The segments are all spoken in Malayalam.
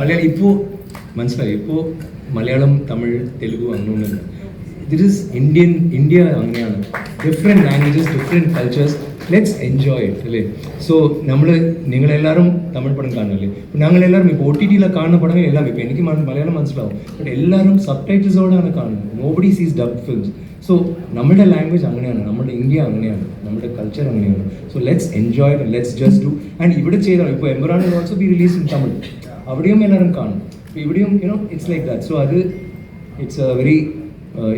മലയാളം ഇപ്പോൾ മനസ്സിലായി? ഇപ്പോൾ മലയാളം തമിഴ് തെലുഗു അങ്ങനെ ദിറ്റ് ഇസ് ഇന്ത്യൻ ഇന്ത്യ അങ്ങനെയാണ്. Different languages different cultures let's enjoy it അല്ലേ? സോ നമ്മൾ നിങ്ങളെല്ലാവരും തമിഴ് പടം കാണുമല്ലേ ഇപ്പോൾ ഞങ്ങളെല്ലാവരും ഇപ്പോൾ ഒ ടി ടിയിലെ കാണുന്ന പടങ്ങൾ എല്ലാം ഇപ്പോൾ എനിക്ക് മലയാളം മനസ്സിലാവും. ബട്ട് എല്ലാവരും സബ് ടൈറ്റിൽസോടാണ് കാണുന്നത്. Nobody sees dub films so നമ്മുടെ ലാംഗ്വേജ് അങ്ങനെയാണ്. നമ്മുടെ ഇന്ത്യ അങ്ങനെയാണ്. നമ്മുടെ കൾച്ചർ അങ്ങനെയാണ്. So let's enjoy let's just do and ഇവിടെ ചെയ്താൽ ഇപ്പോൾ എംബറാൻ also be release in Tamil അവിടെയും എല്ലാവരും കാണും. ഇവിടെയും you know it's like that so അത് ഇറ്റ്സ് എ വെരി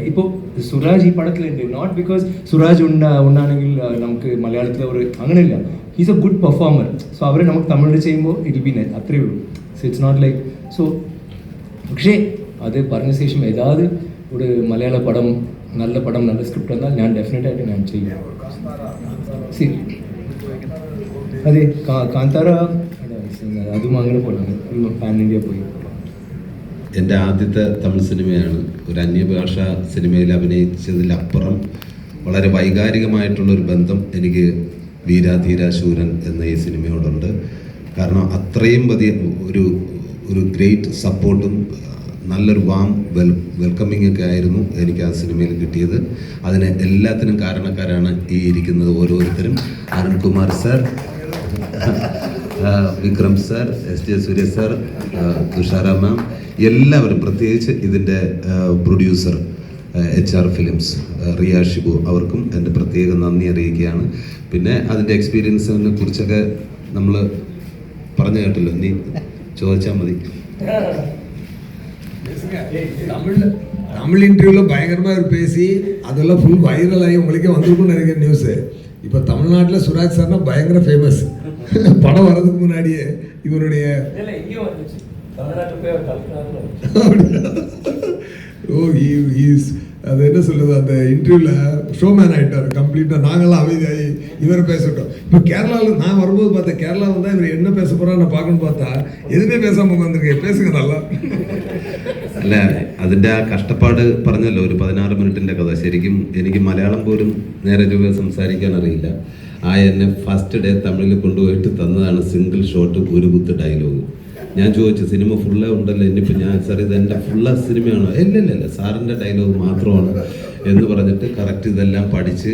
ഇപ്പോൾ സുരാജ് ഈ പടത്തിലുണ്ട് നോട്ട് ബിക്കോസ് സുരാജ് ഉണ്ട ഉണ്ടാണെങ്കിൽ uh, നമുക്ക് മലയാളത്തിലെ ഒരു അങ്ങനെയില്ല. He's a good performer so അവർ നമുക്ക് തമിഴിൽ ചെയ്യുമ്പോൾ ഇറ്റ് ബി നെറ്റ് അത്രയേ ഉള്ളൂ. So it's not like so പക്ഷേ അത് പറഞ്ഞ ശേഷം ഏതാത് ഒരു മലയാള പടം നല്ല പടം നല്ല സ്ക്രിപ്റ്റ് എന്നാൽ ഞാൻ ഡെഫിനറ്റായിട്ട് ഞാൻ ചെയ്യും. അതെ കാന്താര പാൻ ഇന്ത്യ എന്റെ ആദ്യത്തെ തമിഴ് സിനിമയാണ്. ഒരു അന്യഭാഷ സിനിമയിൽ അഭിനയിച്ചതിലപ്പുറം വളരെ വൈകാരികമായിട്ടുള്ള ഒരു ബന്ധം എനിക്ക് വീരാധീര ശൂരൻ എന്ന ഈ സിനിമയോടുണ്ട്. കാരണം അത്രയും വലിയ ഒരു ഒരു ഗ്രേറ്റ് സപ്പോർട്ടും നല്ലൊരു വാം വെൽ വെൽക്കമിങ് ഒക്കെ ആയിരുന്നു എനിക്ക് ആ സിനിമയിൽ കിട്ടിയത്. അതിന് എല്ലാത്തിനും കാരണക്കാരാണ് ഈ ഇരിക്കുന്നത് ഓരോരുത്തരും. Arunkumar sir Vikram sir S J Surya sir ആ, തുഷാര മാം എല്ലാവരും പ്രത്യേകിച്ച് ഇതിൻ്റെ producer H R films Riya Shibu അവർക്കും എൻ്റെ പ്രത്യേക നന്ദി അറിയിക്കുകയാണ് പിന്നെ അതിൻ്റെ എക്സ്പീരിയൻസിനെ കുറിച്ചൊക്കെ നമ്മൾ പറഞ്ഞു കേട്ടല്ലോ നീ ചോദിച്ചാൽ മതി தமிழ் தமிழ் இன்டர்வியூவில் பயங்கரமாக இவர் பேசி அதெல்லாம் ஃபுல் வைரல் ஆகி உங்களுக்கே வந்திருக்கும்னு நினைக்கிற நியூஸு இப்போ தமிழ்நாட்டில் சுராஜ் சார்னா பயங்கர ஃபேமஸ் படம் வர்றதுக்கு முன்னாடியே இவருடைய ஓ இஸ் அது என்ன சொல்றது அந்த இன்டர்வியூவில் ஷோமேன் ஆகிட்டார் கம்ப்ளீட்டாக நாங்களாம் அமைதியாகி இவரை பேசட்டும் இப்போ கேரளாவில் நான் வரும்போது பார்த்தேன் கேரளாவில் தான் இவர் என்ன பேச போகிறான்னு நான் பார்க்கணும்னு பார்த்தா எதுவுமே பேசாமல் உட்காந்துருக்கேன் பேசுங்க நல்லா അല്ല അതിൻ്റെ ആ കഷ്ടപ്പാട് പറഞ്ഞല്ലോ ഒരു പതിനാറ് മിനിറ്റിൻ്റെ കഥ ശരിക്കും എനിക്ക് മലയാളം പോലും നേരെ രൂപ സംസാരിക്കാൻ അറിയില്ല ആ എന്നെ ഫസ്റ്റ് ഡേ തമിഴിൽ കൊണ്ടുപോയിട്ട് തന്നതാണ് സിംഗിൾ ഷോട്ട് ഒരു കുത്ത് ഡയലോഗ് ഞാൻ ചോദിച്ചു സിനിമ ഫുള്ള് ഉണ്ടല്ലോ? ഇനിയിപ്പോൾ ഞാൻ സാർ ഇത് എന്റെ ഫുള്ള സിനിമയാണോ? ഇല്ല ഇല്ല ഇല്ല സാറിന്റെ ഡയലോഗ് മാത്രമാണ്. എന്ന് പറഞ്ഞിട്ട് കറക്റ്റ് ഇതെല്ലാം പഠിച്ച്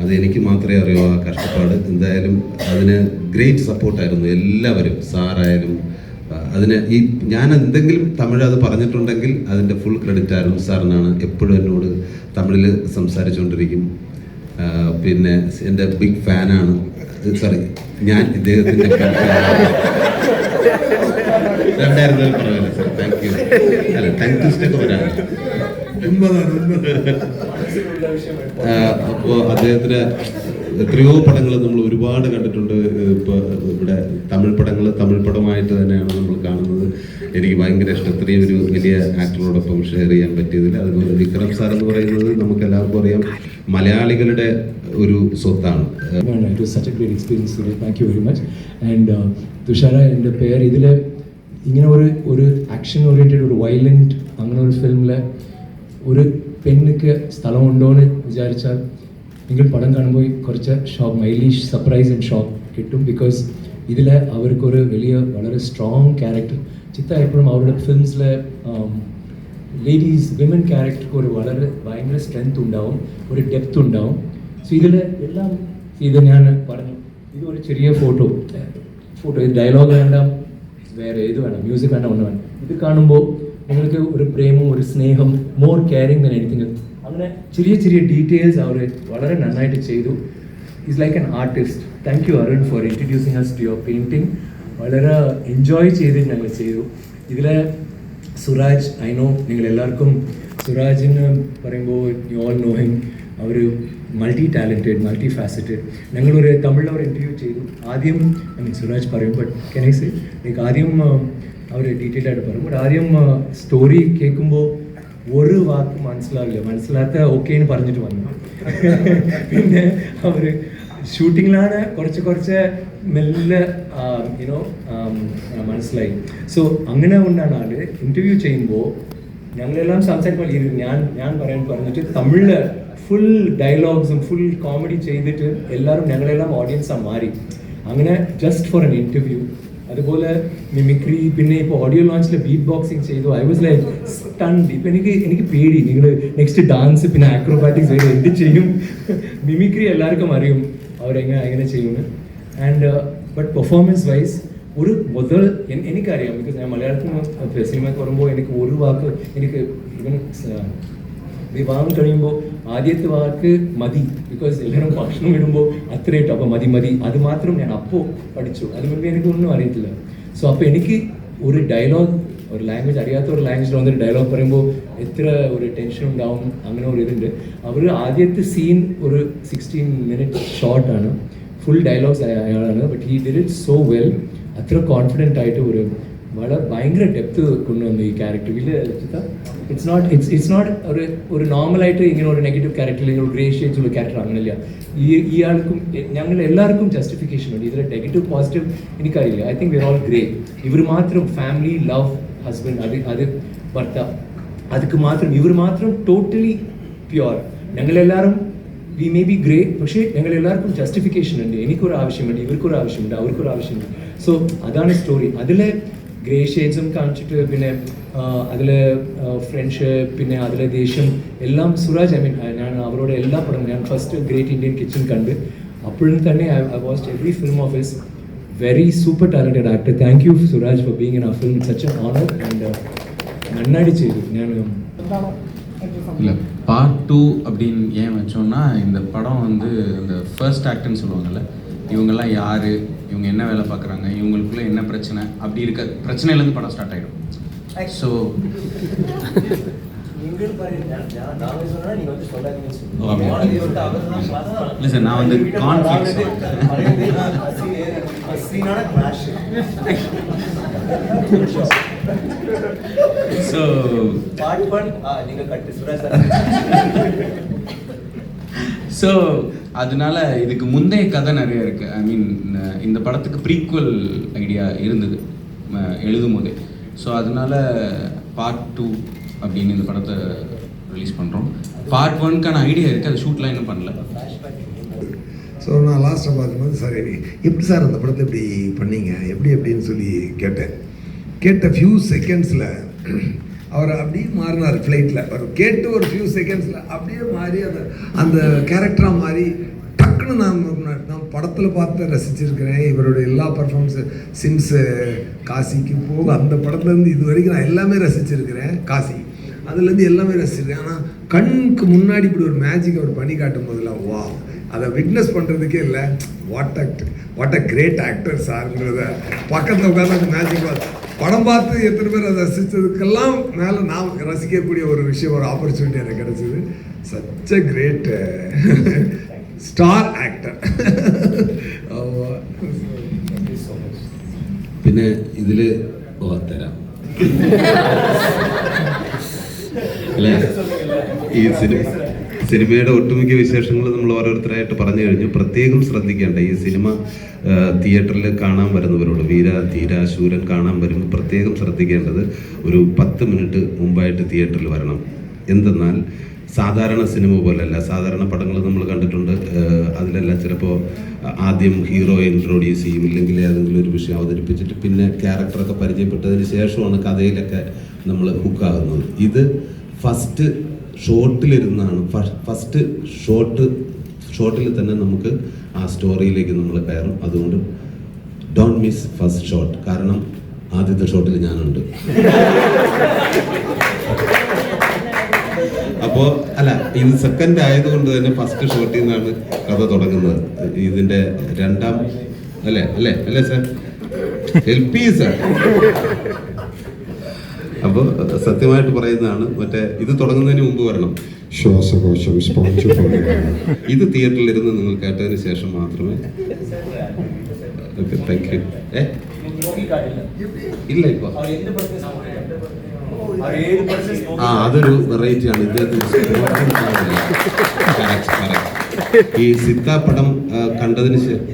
അത് എനിക്ക് മാത്രമേ അറിയൂ ആ കഷ്ടപ്പാട്. എന്തായാലും അതിന് ഗ്രേറ്റ് സപ്പോർട്ടായിരുന്നു എല്ലാവരും സാറായാലും. അതിന് ഈ ഞാൻ എന്തെങ്കിലും തമിഴ് അത് പറഞ്ഞിട്ടുണ്ടെങ്കിൽ അതിന്റെ ഫുൾ ക്രെഡിറ്റ് ആയിരുന്നു സാറിനാണ്. എപ്പോഴും എന്നോട് തമിഴിൽ സംസാരിച്ചുകൊണ്ടിരിക്കും. പിന്നെ എന്റെ ബിഗ് ഫാനാണ് സോറി ഞാൻ ഇദ്ദേഹത്തിന്റെ അപ്പോ അദ്ദേഹത്തിന് എത്രയോ പടങ്ങൾ നമ്മൾ ഒരുപാട് കണ്ടിട്ടുണ്ട്. ഇപ്പൊ ഇവിടെ തമിഴ് പടങ്ങൾ തമിഴ് പടമായിട്ട് തന്നെയാണ് നമ്മൾ കാണുന്നത്. എനിക്ക് ഭയങ്കര ഇഷ്ടം. ഇത്രയും ഒരു വലിയ ആക്ടറോടൊപ്പം ഷെയർ ചെയ്യാൻ പറ്റിയതിൽ. അതുപോലെ വിക്രം സാർ എന്ന് പറയുന്നത് നമുക്ക് എല്ലാവർക്കും അറിയാം. മലയാളികളുടെ ഒരു സ്വത്താണ്. തുഷാര എന്റെ പേര് ഇതിൽ ഇങ്ങനെ ഒരു ഒരു ആക്ഷൻ ഓറിയന്റഡ് ഒരു വയലന്റ് അങ്ങനെ ഒരു ഫിലിമിൽ ഒരു പെണ്ണിക്ക് സ്ഥലമുണ്ടോ എന്ന് വിചാരിച്ചാൽ നിങ്ങൾ പടം കാണുമ്പോൾ കുറച്ച് ഷോക്ക് മൈലീഷ് സർപ്രൈസ് ആൻഡ് ഷോക്ക് കിട്ടും. ബിക്കോസ് ഇതിൽ അവർക്കൊരു വലിയ വളരെ സ്ട്രോങ് ക്യാരക്ടർ ചിത്ത എപ്പോഴും അവരുടെ ഫിലിംസിലെ ലേഡീസ് വിമൻ ക്യാരക്ടർക്ക് ഒരു വളരെ ഭയങ്കര സ്ട്രെങ്ത് ഉണ്ടാവും ഒരു ഡെപ്ത് ഉണ്ടാവും. സോ ഇതിൽ എല്ലാം ഇത് ഞാൻ പറഞ്ഞു. ഇത് ഒരു ചെറിയ ഫോട്ടോ ഫോട്ടോ ഇത് ഡയലോഗ് വേണ്ട വേറെ ഏത് വേണം മ്യൂസിക് വേണ്ട ഒന്ന് വേണം ഇത് കാണുമ്പോൾ നിങ്ങൾക്ക് ഒരു പ്രേമം ഒരു സ്നേഹം മോർ കെയറിങ് തന്നെ എനിത്തിങ് അങ്ങനെ ചെറിയ ചെറിയ ഡീറ്റെയിൽസ് അവർ വളരെ നന്നായിട്ട് ചെയ്തു. Is like an artist thank you Arun for introducing us to your painting വളരെ എൻജോയ് ചെയ്തിട്ട് ഞങ്ങൾ ചെയ്തു. ഇതിലെ സുരാജ് ഐ നോ നിങ്ങൾ എല്ലാവർക്കും സുരാജിന് പറയുമ്പോൾ യു ഓൾ നോ ഹിം അവർ മൾട്ടി ടാലന്റഡ് മൾട്ടി ഫാസറ്റഡ് ഞങ്ങളൊരു തമിഴിൽ അവർ ഇന്റർവ്യൂ ചെയ്തു. ആദ്യം ഐ മീൻ സുരാജ് പറയും but can I say like ആദ്യം അവർ ഡീറ്റെയിൽ ആയിട്ട് പറയും. ബട്ട് ആദ്യം സ്റ്റോറി കേൾക്കുമ്പോൾ ഒരു വാക്ക് മനസ്സിലാവില്ല. മനസ്സിലാത്ത ഓക്കെ എന്ന് പറഞ്ഞിട്ട് വന്നു. പിന്നെ അവർ ഷൂട്ടിങ്ങിലാണ് കുറച്ച് കുറച്ച് മെല്ലെ യുനോ മനസ്സിലായി. സോ അങ്ങനെ കൊണ്ടാണ് ആൾ ഇന്റർവ്യൂ ചെയ്യുമ്പോൾ ഞങ്ങളെല്ലാം സംസാരിക്കുമ്പോൾ ഞാൻ ഞാൻ പറയാൻ പറഞ്ഞിട്ട് തമിഴിൽ ഫുൾ ഡയലോഗ്സും ഫുൾ കോമഡി ചെയ്തിട്ട് എല്ലാവരും ഞങ്ങളെല്ലാം ഓഡിയൻസാണ് മാറി. അങ്ങനെ ജസ്റ്റ് ഫോർ എൻ ഇന്റർവ്യൂ അതുപോലെ മിമിക്രി പിന്നെ ഇപ്പോൾ ഓഡിയോ ലോഞ്ചിൽ ബീറ്റ് ബോക്സിങ് ചെയ്തു. ഐ വാസ് ലൈക്ക് സ്റ്റണ്ട് ഇപ്പം എനിക്ക് എനിക്ക് പേടി. നിങ്ങൾ നെക്സ്റ്റ് ഡാൻസ് പിന്നെ ആക്രോബാറ്റിക്സ് എന്ത് ചെയ്യും? മിമിക്രി എല്ലാവർക്കും അറിയും. അവരെങ്ങനെ എങ്ങനെ ചെയ്യുന്നു. ആൻഡ് ബട്ട് പെർഫോമൻസ് വൈസ് ഒരു മുതൽ എനിക്കറിയാം. ബിക്കോസ് ഞാൻ മലയാളത്തിൽ സിനിമ കുറുമ്പോൾ എനിക്ക് ഒരു വാക്ക് എനിക്ക് ഇവൻ വിവാഹം കഴിയുമ്പോൾ ആദ്യത്തെ വാക്ക് മതി. ബിക്കോസ് എല്ലാവരും ഭക്ഷണം ഇടുമ്പോൾ അത്രയായിട്ടും അപ്പോൾ മതി മതി. അത് മാത്രം ഞാൻ അപ്പോൾ പഠിച്ചു. അത് മുമ്പ് എനിക്ക് ഒന്നും അറിയത്തില്ല. സോ അപ്പോൾ എനിക്ക് ഒരു ഡയലോഗ് ഒരു ലാംഗ്വേജ് അറിയാത്ത ഒരു ലാംഗ്വേജിൽ വന്നൊരു ഡയലോഗ് പറയുമ്പോൾ എത്ര ഒരു ടെൻഷൻ ഉണ്ടാവും അങ്ങനെ ഒരു ഇതുണ്ട്. അവർ ആദ്യത്തെ സീൻ ഒരു സിക്സ്റ്റീൻ മിനിറ്റ് ഷോർട്ടാണ് ഫുൾ ഡയലോഗ്സ് അയാളാണ്. But he did it so well അത്ര കോൺഫിഡന്റ് ആയിട്ട് ഒരു വളരെ ഭയങ്കര ഡെപ്ത് കൊണ്ടുവന്നു ഈ ക്യാരക്ടർ ഇല്ല it's not it's it's not ഒരു ഒരു നോർമലായിട്ട് ഇങ്ങനെ ഒരു നെഗറ്റീവ് ക്യാരക്ടർ അല്ലെങ്കിൽ ഒരു ഗ്രേ ഷെയ്ഡ്സ് ഉള്ള ക്യാരക്ടർ അങ്ങനെയില്ല. ഈ ഇയാൾക്കും ഞങ്ങൾ എല്ലാവർക്കും ജസ്റ്റിഫിക്കേഷൻ ഉണ്ട്. ഇതിൽ നെഗറ്റീവ് പോസിറ്റീവ് എനിക്കറിയില്ല. I think we're all grey ഇവർ മാത്രം ഫാമിലി ലവ് ഹസ്ബൻഡ് അത് അത് ഭർത്താവ് അതൊക്കെ മാത്രം ഇവർ മാത്രം ടോട്ടലി പ്യുവർ ഞങ്ങളെല്ലാവരും വി മേ ബി ഗ്രേ പക്ഷേ ഞങ്ങൾ എല്ലാവർക്കും ജസ്റ്റിഫിക്കേഷൻ ഉണ്ട്. എനിക്കൊരു ആവശ്യമുണ്ട് ഇവർക്കൊരു ആവശ്യമുണ്ട് അവർക്കൊരു ആവശ്യമുണ്ട്. സോ അതാണ് സ്റ്റോറി അതിൽ ഗ്രേ ഷെയ്ഡ്സും കാണിച്ചിട്ട് പിന്നെ അതിൽ ഫ്രണ്ട്ഷിപ്പ് പിന്നെ അതിലെ ദേഷ്യം എല്ലാം സുരാജ് ഐ മീൻ ഞാൻ അവരോട് എല്ലാ പടങ്ങളും ഞാൻ ഫസ്റ്റ് ഗ്രേറ്റ് ഇന്ത്യൻ കിച്ചൺ കണ്ട്. അപ്പോഴും തന്നെ I watched every film of his very super talented actor thank you Suraj for being in a film such an honour and நன்னாடிச்சு ஞானம் இல்லை பார்ட் டூ அப்படின்னு ஏன் வச்சோம்னா இந்த படம் வந்து இந்த ஃபர்ஸ்ட் ஆக்ட்னு சொல்லுவாங்கல்ல இவங்கெல்லாம் யார் இவங்க என்ன வேலை பார்க்குறாங்க இவங்களுக்குள்ளே என்ன பிரச்சனை அப்படி இருக்க பிரச்சனையிலேருந்து படம் ஸ்டார்ட் ஆகிடும் ஸோ இல்லை சார் நான் வந்து ஸோ ஸோ அதனால இதுக்கு முந்தைய கதை நிறைய இருக்கு. ஐ மீன் இந்த படத்துக்கு ப்ரீக்குவல் ஐடியா இருந்தது எழுதும் போதே. ஸோ அதனால பார்ட் டூ அப்படின்னு இந்த படத்தை ரிலீஸ் பண்ணுறோம் பார்ட் ஒன்க்கான ஐடியா இருக்குது அது ஷூட்லாம் இன்னும் பண்ணல. ஸோ நான் லாஸ்ட்டாக பார்க்கும்போது சார் எப்படி சார் அந்த படத்தை இப்படி பண்ணீங்க? எப்படி எப்படின்னு சொல்லி கேட்டேன். கேட்ட ஃபியூ செகண்ட்ஸில் அவர் அப்படியே மாறினார் ஃப்ளைட்டில் அவர் கேட்டு ஒரு ஃபியூ செகண்ட்ஸில் அப்படியே மாறி அந்த அந்த கேரக்டராக மாறி டக்குன்னு நான் முன்னாடி நான் படத்தில் பார்த்து ரசிச்சிருக்கிறேன். இவருடைய எல்லா பர்ஃபார்மன்ஸு சின்ஸ் காசிக்கு போக அந்த படத்துலேருந்து இது வரைக்கும் நான் எல்லாமே ரசிச்சிருக்கிறேன் காசி. அதுலேருந்து எல்லாமே ரசிச்சிருக்கேன் ஆனால் கண்ணுக்கு முன்னாடி இப்படி ஒரு மேஜிக் அவர் பண்ணி காட்டும் போதெல்லாம் வா அதை விட்னஸ் பண்ணுறதுக்கே இல்லை what act what a great actor சார்ன்றத பக்கத்தில் உட்காந்து அந்த மேஜிக் படம் பார்த்து எத்தனை பேர் அதை ரசித்ததுக்கெல்லாம் மேலே நான் ரசிக்கக்கூடிய ஒரு விஷயம் ஒரு ஆப்பர்ச்சுனிட்டி எனக்கு கிடைச்சிது such a great star actor പിന്നെ ഇതിൽ ഓ തരാം അല്ലേ? ഈ സിനിമ സിനിമയുടെ ഒട്ടുമിക്ക വിശേഷങ്ങൾ നമ്മൾ ഓരോരുത്തരായിട്ട് പറഞ്ഞു കഴിഞ്ഞു. പ്രത്യേകം ശ്രദ്ധിക്കേണ്ട ഈ സിനിമ തിയേറ്ററിൽ കാണാൻ വരുന്നവരോട് വീര ധീര ശൂരൻ കാണാൻ വരുമ്പോൾ പ്രത്യേകം ശ്രദ്ധിക്കേണ്ടത് ഒരു പത്ത് മിനിറ്റ് മുമ്പായിട്ട് തിയേറ്ററിൽ വരണം. എന്തെന്നാൽ സാധാരണ സിനിമ പോലെയല്ല സാധാരണ പടങ്ങൾ നമ്മൾ കണ്ടിട്ടുണ്ട്. അതിലല്ല ചിലപ്പോൾ ആദ്യം ഹീറോ ഇൻട്രോഡ്യൂസ് ചെയ്യും ഇല്ലെങ്കിൽ ഏതെങ്കിലും ഒരു വിഷയം അവതരിപ്പിച്ചിട്ട് പിന്നെ ക്യാരക്ടറൊക്കെ പരിചയപ്പെട്ടതിന് ശേഷമാണ് കഥയിലൊക്കെ നമ്മൾ ഹുക്കാകുന്നത് ഇത് ഫസ്റ്റ് ഷോട്ടിലിരുന്നാണ് ഫസ്റ്റ് ഷോട്ട് ഷോട്ടിൽ തന്നെ നമുക്ക് ആ സ്റ്റോറിയിലേക്ക് നമ്മൾ കയറും. അതുകൊണ്ട് ഡോണ്ട് മിസ് ഫസ്റ്റ് ഷോട്ട് കാരണം ആദ്യത്തെ ഷോട്ടിൽ ഞാനുണ്ട്. അപ്പോൾ അല്ല ഇത് സെക്കൻഡ് ആയതുകൊണ്ട് തന്നെ ഫസ്റ്റ് ഷോട്ടിൽ നിന്നാണ് കഥ തുടങ്ങുന്നത്. ഇതിന്റെ രണ്ടാം അല്ലേ അല്ലേ അല്ലേ സാർ ഹെൽപ്പ് ചെയ്യ സാർ അപ്പോൾ സത്യമായിട്ട് പറയുന്നതാണ് മറ്റേ ഇത് തുടങ്ങുന്നതിന് മുമ്പ് വരണം. ശ്വാസകോശം സ്പോഞ്ച് ഇത് തിയേറ്ററിൽ ഇരുന്ന് നിങ്ങൾ കേട്ടതിന് ശേഷം മാത്രമേ ഓക്കെ താങ്ക് യു ഏ? ഇല്ല ഇപ്പൊ. ആ അതൊരു വെറൈറ്റി ആണ്. ഇദ്ദേഹത്തിന്. ഈ സിത്ത പടം കണ്ടതിന് ശേഷം